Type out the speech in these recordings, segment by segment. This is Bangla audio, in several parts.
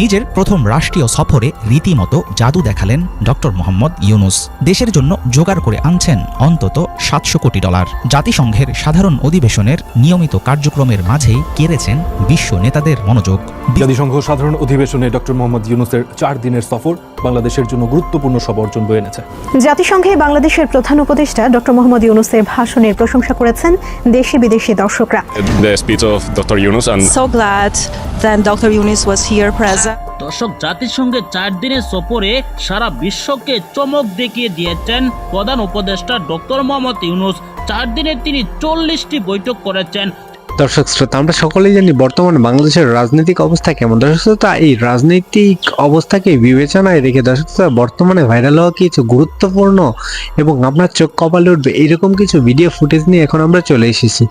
নিজের প্রথম রাষ্ট্রীয় সফরে রীতিমতো জাদু দেখালেন ডক্টর মোহাম্মদ ইউনুস। দেশের জন্য জোগাড় করে আনছেন অন্তত সাতশো কোটি ডলার। জাতিসংঘের সাধারণ অধিবেশনের নিয়মিত কার্যক্রমের মাঝেই কেড়েছেন বিশ্ব নেতাদের মনোযোগ। জাতিসংঘ সাধারণ অধিবেশনে ডক্টর মোহাম্মদ ইউনুসের চার দিনের সফর বাংলাদেশের জন্য গুরুত্বপূর্ণ সব অর্জন বয়ে এনেছে। জাতিসংঘে বাংলাদেশের প্রধান উপদেষ্টা ডক্টর মোহাম্মদ ইউনুসের ভাষণের প্রশংসা করেছেন দেশি বিদেশি দর্শকরা। The speech of Dr. Yunus and so glad that Dr. Yunus was here present. দর্শক জাতিসংঘের চার দিনের সফরে সারা বিশ্বকে চমক দেখিয়ে দিয়েছেন প্রধান উপদেষ্টা ডক্টর মোহাম্মদ ইউনুস চার দিনে তিনি চল্লিশটি বৈঠক করেছেন দর্শক শ্রোতা, আমরা সকলেই জানি বর্তমানে বাংলাদেশের রাজনৈতিক অবস্থা কেমন। দর্শক শ্রোতা, এই রাজনৈতিক অবস্থাকে বিবেচনায় রেখে দর্শক শ্রোতা, বর্তমানে ভাইরাল হওয়া কিছু গুরুত্বপূর্ণ এবং আপনার চোখ কপালে উঠবে এইরকম কিছু ভিডিও ফুটেজ নিয়ে এখন আমরা চলে এসেছি।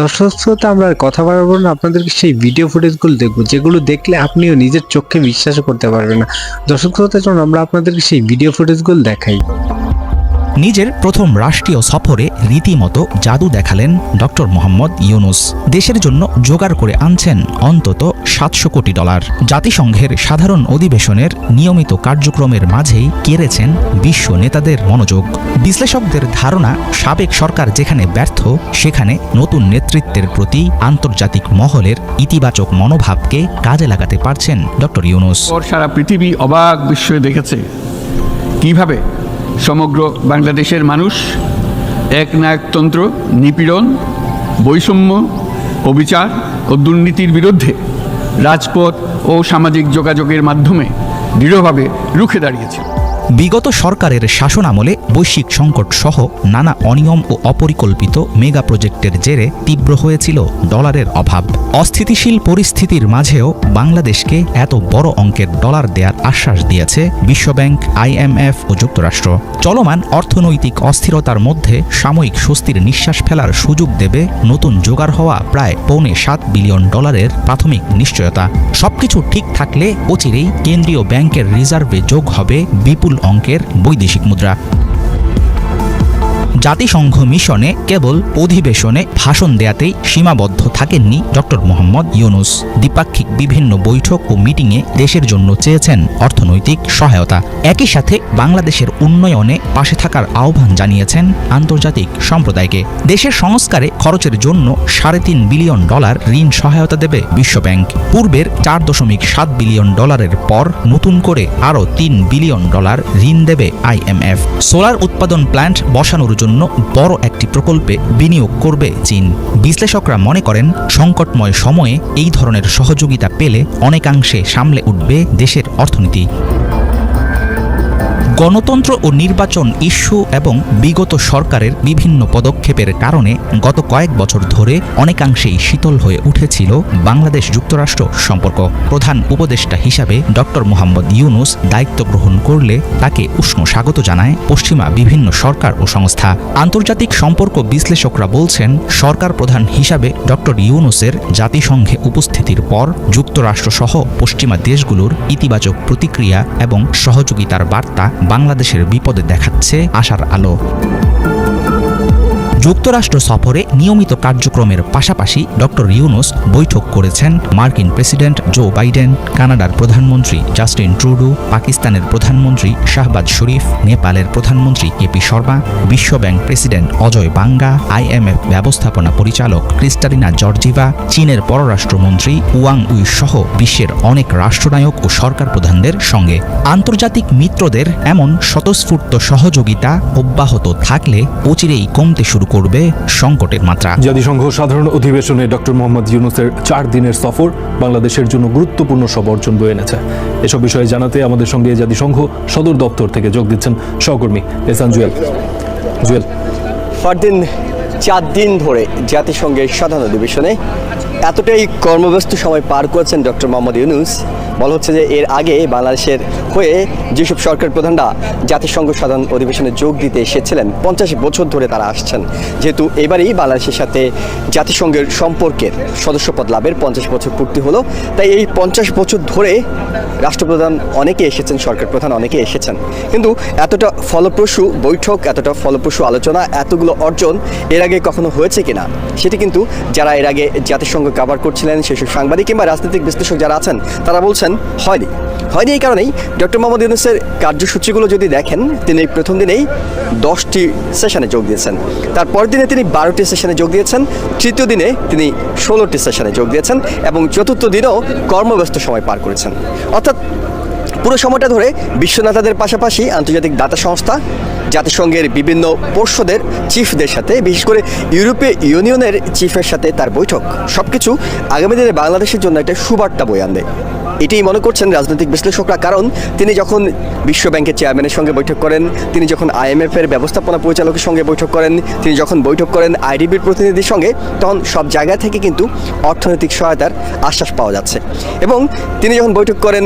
দর্শক শ্রোতা, আমরা কথা বাড়াবো না, আপনাদেরকে সেই ভিডিও ফুটেজগুলো দেখব, যেগুলো দেখলে আপনিও নিজের চোখকে বিশ্বাস করতে পারবেন না। দর্শক শ্রোতা, চলুন আমরা আপনাদেরকে সেই ভিডিও ফুটেজগুলো দেখাই। নিজের প্রথম রাষ্ট্রীয় সফরে রীতিমতো জাদু দেখালেন ডক্টর মোহাম্মদ ইউনুস। দেশের জন্য জোগাড় করে আনছেন অন্তত সাতশো কোটি ডলার। জাতিসংঘের সাধারণ অধিবেশনের নিয়মিত কার্যক্রমের মাঝেই কেড়েছেন বিশ্ব নেতাদের মনোযোগ। বিশ্লেষকদের ধারণা, সাবেক সরকার যেখানে ব্যর্থ, সেখানে নতুন নেতৃত্বের প্রতি আন্তর্জাতিক মহলের ইতিবাচক মনোভাবকে কাজে লাগাতে পারছেন ডক্টর ইউনুস। সারা পৃথিবী অবাক বিস্ময়ে দেখেছে। কীভাবে? সমগ্র বাংলাদেশের মানুষ এক একনায়কতন্ত্র, নিপীড়ন, বৈষম্য, অবিচার ও দুর্নীতির বিরুদ্ধে রাজপথ ও সামাজিক যোগাযোগের মাধ্যমে দৃঢ়ভাবে রুখে দাঁড়িয়েছে। বিগত সরকারের শাসনামলে বৈশ্বিক সংকট সহ নানা অনিয়ম ও অপরিকল্পিত মেগা প্রজেক্টের জেরে তীব্র হয়েছিল ডলারের অভাব। অস্থিতিশীল পরিস্থিতির মাঝেও বাংলাদেশকে এত বড় অঙ্কের ডলার দেওয়ার আশ্বাস দিয়েছে বিশ্বব্যাংক আইএমএফ ও যুক্তরাষ্ট্র। চলমান অর্থনৈতিক অস্থিরতার মধ্যে সাময়িক স্বস্তির নিঃশ্বাস ফেলার সুযোগ দেবে নতুন জোগাড় হওয়া প্রায় পৌনে সাত বিলিয়ন ডলারের প্রাথমিক নিশ্চয়তা। সবকিছু ঠিক থাকলে অচিরেই কেন্দ্রীয় ব্যাংকের রিজার্ভে যোগ হবে বিপুল অঙ্কের বৈদেশিক মুদ্রা। জাতিসংঘ মিশনে কেবল অধিবেশনে ভাষণ দেয়াতেই সীমাবদ্ধ থাকেননি ডক্টর মোহাম্মদ ইউনুস। দ্বিপাক্ষিক বিভিন্ন বৈঠক ও মিটিংয়ে দেশের জন্য চেয়েছেন অর্থনৈতিক সহায়তা। একই সাথে বাংলাদেশের উন্নয়নে পাশে থাকার আহ্বান জানিয়েছেন আন্তর্জাতিক সম্প্রদায়কে। দেশের সংস্কারে খরচের জন্য সাড়ে তিন বিলিয়ন ডলার ঋণ সহায়তা দেবে বিশ্বব্যাংক। পূর্বের চার দশমিক সাত বিলিয়ন ডলারের পর নতুন করে আরও তিন বিলিয়ন ডলার ঋণ দেবে আইএমএফ। সোলার উৎপাদন প্ল্যান্ট বসানোর জন্য বড় একটি প্রকল্পে বিনিয়োগ করবে চীন। বিশ্লেষকরা মনে করেন, সংকটময় সময়ে এই ধরনের সহযোগিতা পেলে অনেকাংশে সামলে উঠবে দেশের অর্থনীতি। গণতন্ত্র ও নির্বাচন ইস্যু এবং বিগত সরকারের বিভিন্ন পদক্ষেপের কারণে গত কয়েক বছর ধরে অনেকাংশেই শীতল হয়ে উঠেছিল বাংলাদেশ যুক্তরাষ্ট্র সম্পর্ক। প্রধান উপদেষ্টা হিসাবে ডক্টর মোহাম্মদ ইউনুস দায়িত্ব গ্রহণ করলে তাকে উষ্ণ স্বাগত জানায় পশ্চিমা বিভিন্ন সরকার ও সংস্থা। আন্তর্জাতিক সম্পর্ক বিশ্লেষকরা বলছেন, সরকার প্রধান হিসাবে ডক্টর ইউনুসের জাতিসংঘে উপস্থিতির পর যুক্তরাষ্ট্রসহ পশ্চিমা দেশগুলোর ইতিবাচক প্রতিক্রিয়া এবং সহযোগিতার বার্তা বাংলাদেশের বিপদে দেখাচ্ছে আশার আলো। যুক্তরাষ্ট্র সফরে নিয়মিত কার্যক্রমের পাশাপাশি ডক্টর ইউনুস বৈঠক করেছেন। মার্কিন প্রেসিডেন্ট জো বাইডেন, কানাডার প্রধানমন্ত্রী জাস্টিন ট্রুডু, পাকিস্তানের প্রধানমন্ত্রী শাহবাজ শরীফ, নেপালের প্রধানমন্ত্রী কেপি শর্মা বিশ্বব্যাংক প্রেসিডেন্ট অজয় বাঙ্গা আইএমএফ ব্যবস্থাপনা পরিচালক ক্রিস্টালিনা জর্জিভা, চীনের পররাষ্ট্রমন্ত্রী ওয়াং উই সহ বিশ্বের অনেক রাষ্ট্রনায়ক ও সরকার প্রধানদের সঙ্গে। আন্তর্জাতিক মিত্রদের এমন স্বতঃস্ফূর্ত সহযোগিতা অব্যাহত থাকলে অচিরেই কমতে শুরু করবে। সংকটের মাত্রা। জাতিসংঘ সাধারণ অধিবেশনে ডক্টর মোহাম্মদ ইউনুসের চার দিনের সফর বাংলাদেশের জন্য গুরুত্বপূর্ণ সব অর্জন বয়ে এনেছে। এসব বিষয়ে জানাতে আমাদের সঙ্গে জাতিসংঘ সদর দপ্তর থেকে যোগ দিচ্ছেন সহকর্মী এসান জুয়েল। জুয়েল। ফারদিন চার দিন ধরে জাতিসংঘের সাধারণ অধিবেশনে এতটাই কর্মব্যস্ত সময় পার করেছেন ডক্টর মোহাম্মদ ইউনুস। বলা হচ্ছে যে এর আগে বাংলাদেশের হয়ে যেসব সরকার প্রধানরা জাতিসংঘ সাধারণ অধিবেশনে যোগ দিতে এসেছিলেন, পঞ্চাশ বছর ধরে তারা আসছেন। যেহেতু এবারেই বাংলাদেশের সাথে জাতিসংঘের সম্পর্কের সদস্যপদ লাভের পঞ্চাশ বছর পূর্তি হলো, তাই এই পঞ্চাশ বছর ধরে রাষ্ট্রপ্রধান অনেকে এসেছেন, সরকার প্রধান অনেকে এসেছেন। কিন্তু এতটা ফলপ্রসূ বৈঠক, এতটা ফলপ্রসূ আলোচনা, এতগুলো অর্জন এর আগে কখনো হয়েছে কিনা, সেটি কিন্তু যারা এর আগে জাতিসংঘ কাভার করছিলেন, সেসব সাংবাদিক কিংবা রাজনৈতিক বিশ্লেষক যারা আছেন, তারা বলছেন হয়নি। হয়নি এই কারণেই ডক্টর মোহাম্মদ ইউনুসের কার্যসূচিগুলো যদি দেখেন, তিনি প্রথম দিনেই দশটি সেশনে যোগ দিয়েছেন। তারপর দিনে তিনি বারোটি সেশনে যোগ দিয়েছেন, তৃতীয় দিনে তিনি ষোলোটি সেশনে যোগ দিয়েছেন এবং চতুর্থ দিনেও কর্মব্যস্ত সময় পার করেছেন। অর্থাৎ পুরো সময়টা ধরে বিশ্ব নেতাদের পাশাপাশি আন্তর্জাতিক দাতা সংস্থা, জাতিসংঘের বিভিন্ন পর্ষদের চিফদের সাথে, বিশেষ করে ইউরোপীয় ইউনিয়নের চিফের সাথে তার বৈঠক। সবকিছু আগামী দিনে বাংলাদেশের জন্য একটা সুবার্তা বয়ে আনবে। এটাই মনে করছেন রাজনৈতিক বিশ্লেষকরা, কারণ তিনি যখন বিশ্ব ব্যাংকের চেয়ারম্যানের সঙ্গে বৈঠক করেন, তিনি যখন আইএমএফ এর ব্যবস্থাপনা পরিচালকের সঙ্গে বৈঠক করেন, তিনি যখন বৈঠক করেন আইডিবির প্রতিনিধির সঙ্গে, তখন সব জায়গা থেকে কিন্তু অর্থনৈতিক সহায়তার আশ্বাস পাওয়া যাচ্ছে। এবং তিনি যখন বৈঠক করেন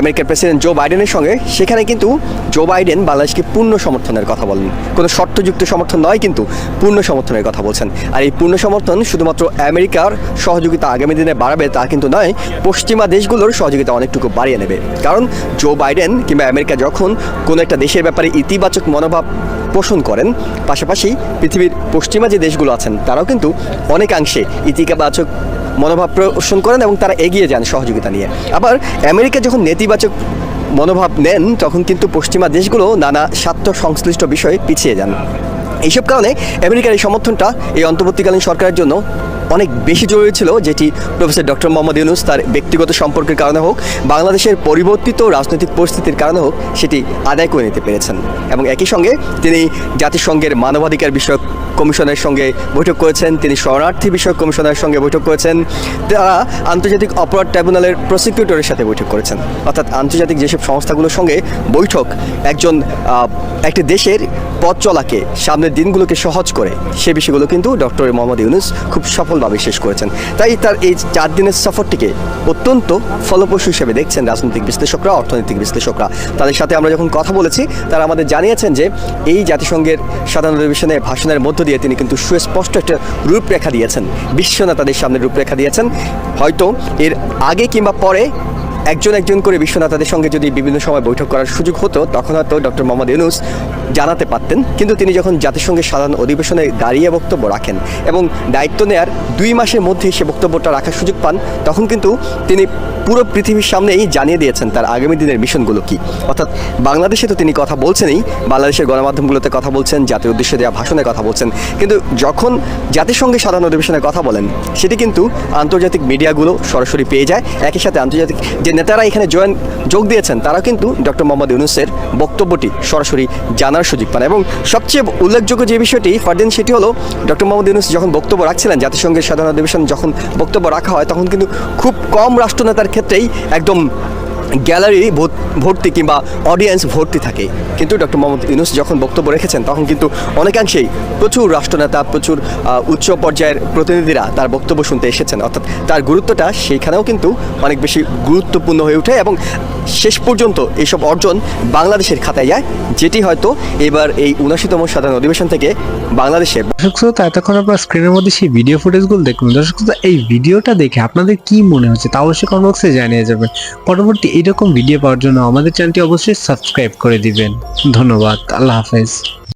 আমেরিকার প্রেসিডেন্ট জো বাইডেনের সঙ্গে, সেখানে কিন্তু জো বাইডেন বাংলাদেশকে পূর্ণ সমর্থনের কথা বলেন। কোনো শর্তযুক্ত সমর্থন নয় কিন্তু পূর্ণ সমর্থনের কথা বলছেন। আর এই পূর্ণ সমর্থন শুধুমাত্র আমেরিকার সহযোগিতা আগামী দিনে বাড়াবে তা কিন্তু নয়, পশ্চিমা দেশগুলোর সহযোগিতা অনেকটুকু বাড়িয়ে নেবে। কারণ জো বাইডেন কিংবা আমেরিকা যখন কোনো একটা দেশের ব্যাপারে ইতিবাচক মনোভাব পোষণ করেন, পাশাপাশি পৃথিবীর পশ্চিমা যে দেশগুলো আছেন, তারাও কিন্তু অনেকাংশে ইতিবাচক মনোভাব পোষণ করেন এবং তারা এগিয়ে যান সহযোগিতা নিয়ে। আবার আমেরিকা যখন নেতিবাচক মনোভাব নেন, তখন কিন্তু পশ্চিমা দেশগুলো নানা স্বার্থ সংশ্লিষ্ট বিষয়ে পিছিয়ে যান। এইসব কারণে আমেরিকার এই সমর্থনটা এই অন্তর্বর্তীকালীন সরকারের জন্য অনেক বেশি জরুরি ছিল, যেটি প্রফেসর ডক্টর মোহাম্মদ ইউনুস তার ব্যক্তিগত সম্পর্কের কারণে হোক, বাংলাদেশের পরিবর্তিত রাজনৈতিক পরিস্থিতির কারণে হোক, সেটি আদায় করে নিতে পেরেছেন। এবং একই সঙ্গে তিনি জাতিসংঘের মানবাধিকার বিষয়ক কমিশনের সঙ্গে বৈঠক করেছেন, তিনি শরণার্থী বিষয়ক কমিশনের সঙ্গে বৈঠক করেছেন, তারা আন্তর্জাতিক অপরাধ ট্রাইব্যুনালের প্রসিকিউটরের সাথে বৈঠক করেছেন। অর্থাৎ আন্তর্জাতিক যেসব সংস্থাগুলোর সঙ্গে বৈঠক একজন একটি দেশের পথ চলাকে, সামনের দিনগুলোকে সহজ করে, সে বিষয়গুলো কিন্তু ডক্টর মোহাম্মদ ইউনুস খুব সফলভাবে শেষ করেছেন। তাই তার এই চার দিনের সফরটিকে অত্যন্ত ফলপ্রসূ হিসেবে দেখছেন রাজনৈতিক বিশ্লেষকরা, অর্থনৈতিক বিশ্লেষকরা। তাদের সাথে আমরা যখন কথা বলেছি, তারা আমাদের জানিয়েছেন যে এই জাতিসংঘের সাধারণ অধিবেশনে ভাষণের মধ্য দিয়ে তিনি কিন্তু সুস্পষ্ট একটা রূপরেখা দিয়েছেন। বিশ্ব নেতাদের সামনে রূপরেখা দিয়েছেন। হয়তো এর আগে কিংবা পরে একজন একজন করে বিশ্বনেতাদের সঙ্গে যদি বিভিন্ন সময় বৈঠক করার সুযোগ হতো, তখন হয়তো ডক্টর মোহাম্মদ ইউনুস জানাতে পারতেন। কিন্তু তিনি যখন জাতিসংঘের সাধারণ অধিবেশনে দাঁড়িয়ে বক্তব্য রাখেন এবং দায়িত্ব নেয়ার দুই মাসের মধ্যেই সে বক্তব্যটা রাখার সুযোগ পান, তখন কিন্তু তিনি পুরো পৃথিবীর সামনেই জানিয়ে দিয়েছেন তার আগামী দিনের মিশনগুলো কি। অর্থাৎ বাংলাদেশে তো তিনি কথা বলছেনই, বাংলাদেশের গণমাধ্যমগুলোতে কথা বলছেন জাতির উদ্দেশ্যে দেওয়া ভাষণে কথা বলছেন। কিন্তু যখন জাতিসংঘের সাধারণ অধিবেশনে কথা বলেন, সেটি কিন্তু আন্তর্জাতিক মিডিয়াগুলো সরাসরি পেয়ে যায়। একই সাথে আন্তর্জাতিক যে নেতারা এখানে জয়েন, যোগ দিয়েছেন তারা কিন্তু ডক্টর মোহাম্মদ ইউনুসের বক্তব্যটি সরাসরি জানার সুযোগ পান। এবং সবচেয়ে উল্লেখযোগ্য যে বিষয়টি ফারদিন, সেটি হলো ডক্টর মোহাম্মদ ইউনুস যখন বক্তব্য রাখছিলেন, জাতিসংঘের সাধারণ অধিবেশন যখন বক্তব্য রাখা হয়, তখন কিন্তু খুব কম রাষ্ট্রনেতার ক্ষেত্রেই একদম গ্যালারি ভর্তি কিংবা অডিয়েন্স ভর্তি থাকে। কিন্তু ডক্টর মোহাম্মদ ইউনুস যখন বক্তব্য রেখেছেন, তখন কিন্তু অনেকাংশেই প্রচুর রাষ্ট্রনেতা, প্রচুর উচ্চ পর্যায়ের প্রতিনিধিরা তার বক্তব্য শুনতে এসেছেন। অর্থাৎ তার গুরুত্বটা সেইখানেও কিন্তু অনেক বেশি গুরুত্বপূর্ণ হয়ে ওঠে এবং শেষ পর্যন্ত এইসব অর্জন বাংলাদেশের খাতায় যায়, যেটি হয়তো এবার এই উনাশিতম সাধারণ অধিবেশন থেকে বাংলাদেশে। দর্শক শ্রোতা, এতক্ষণ আপনার স্ক্রিনের মধ্যে সেই ভিডিও ফুটেজগুলো দেখুন। দর্শক শ্রোতা, এই ভিডিওটা দেখে আপনাদের কি মনে হচ্ছে তা অবশ্যই কমেন্ট বক্সে জানিয়ে যাবেন। পরবর্তী এইরকম ভিডিও পাওয়ার জন্য আমাদের চ্যানেলটি অবশ্যই সাবস্ক্রাইব করে দিবেন। ধন্যবাদ, আল্লাহ হাফেজ।